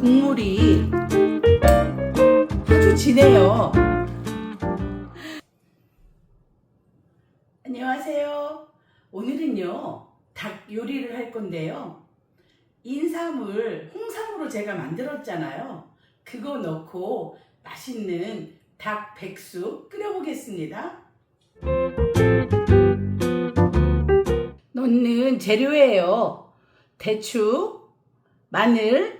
국물이 아주 진해요. 안녕하세요. 오늘은요, 닭 요리를 할 건데요. 인삼을 홍삼으로 제가 만들었잖아요. 그거 넣고 맛있는 닭 백숙 끓여보겠습니다. 넣는 재료예요. 대추, 마늘,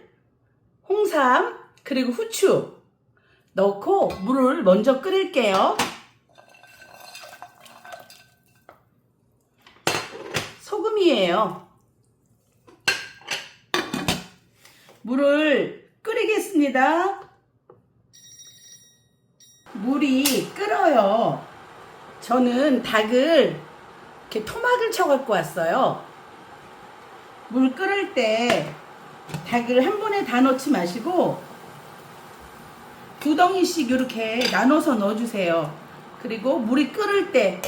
홍삼, 그리고 후추 넣고 물을 먼저 끓일게요. 소금이에요. 물을 끓이겠습니다. 물이 끓어요. 저는 닭을 이렇게 토막을 쳐 갖고 왔어요. 물 끓을 때 닭을 한 번에 다 넣지 마시고 두 덩이씩 이렇게 나눠서 넣어주세요. 그리고 물이 끓을 때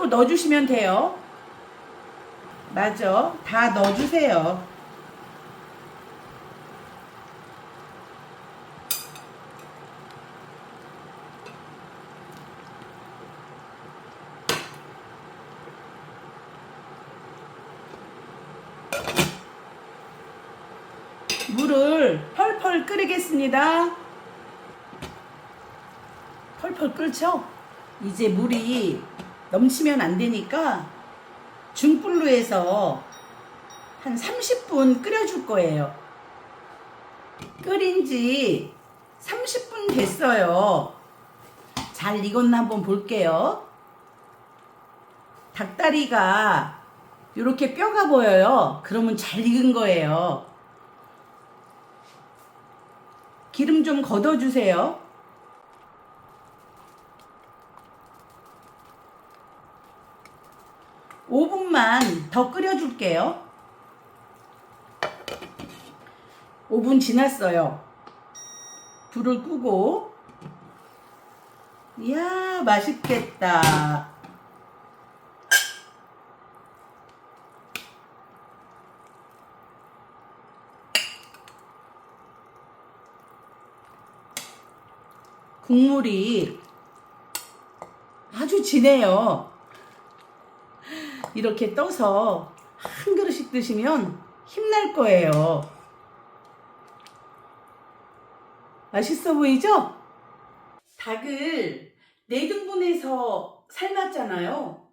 또 넣어주시면 돼요. 맞아. 다 넣어주세요. 물을 펄펄 끓이겠습니다. 펄펄 끓죠? 이제 물이 넘치면 안 되니까 중불로 해서 한 30분 끓여줄 거예요. 끓인 지 30분 됐어요. 잘 익었나 한번 볼게요. 닭다리가 이렇게 뼈가 보여요. 그러면 잘 익은 거예요. 기름 좀 걷어주세요. 오분만더 끓여줄게요. 5분 지났어요. 불을 끄고. 이야, 맛있겠다. 국물이 아주 진해요. 이렇게 떠서 한 그릇씩 드시면 힘날 거예요. 맛있어 보이죠? 닭을 4등분해서 삶았잖아요.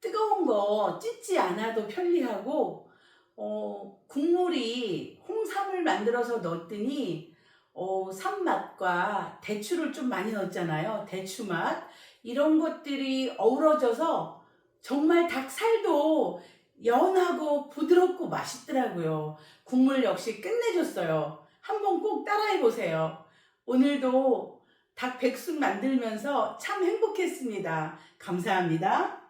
뜨거운 거 찢지 않아도 편리하고, 어, 국물이 홍삼을 만들어서 넣었더니, 어, 삼맛과 대추를 좀 많이 넣었잖아요. 대추 맛. 이런 것들이 어우러져서 정말 닭살도 연하고 부드럽고 맛있더라고요. 국물 역시 끝내줬어요. 한번 꼭 따라해 보세요. 오늘도 닭 백숙 만들면서 참 행복했습니다. 감사합니다.